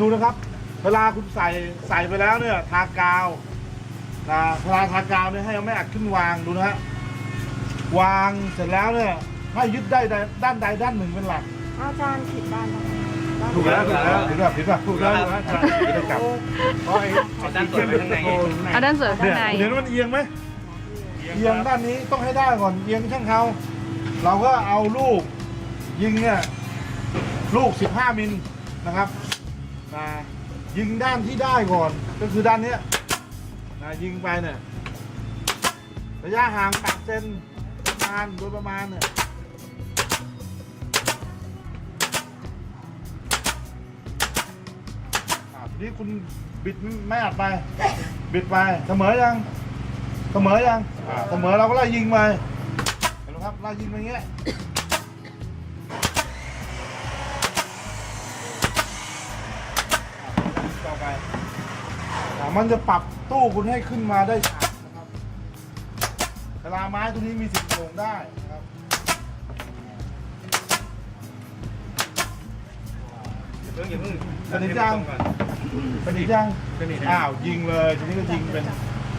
ดูนะครับ เวลาคุณใส่ใส่ไปแล้วเนี่ยทากาวนะเวลาทากาวเนี่ยให้เอาไม่อัดขึ้นวางดูนะฮะวางเสร็จแล้วเนี่ยให้ยึดได้ด้านใดด้านหนึ่งเป็นหลัก อาจารย์ผิดด้านแล้วด้านถูกแล้วถูกแล้วผิดแบบผิดแบบถูกแล้วถูกแล้วผิดแล้วกลับเพราะไอ้เอาด้านสวยไว้ข้างใน เอาด้านสวยข้างใน เนี่ยเดี๋ยวมันเอียงไหมเอียงด้านนี้ต้องให้ได้ก่อนเอียงช่างเขาเราก็เอาลูกยิงเนี่ยลูก 15 มิลนะครับ นะยิงด้านที่ได้ก่อน ก็คือด้านเนี้ยนะยิงไปเนี่ยระยะห่าง8เซนประมาณโดยประมาณเนี่ยนี้คุณบิดไม่อัดไป บิดไปเสมอยังเสมอยังเสมอเราก็ไล่ยิงไปเห็นไหมครับไล่ยิงไปเงี้ย ต่อไปอ่ามันจะปรับตู้คุณให้ขึ้นมาได้ฉากนะครับเวลาไม้ตัวนี้มีสิทธิ์โยงได้นะครับอย่าเพิ่งอย่าเพิ่งสนิทยังสนิทยังสนิทอ้าวยิงเลยทีนี้ก็ยิงเป็น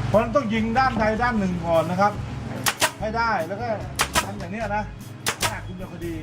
เพราะฉะนั้นต้องยิงด้านใดด้านหนึ่งก่อนนะครับ ให้ได้แล้วก็ทำอย่างเนี้ยนะหน้าคุณจะพอดี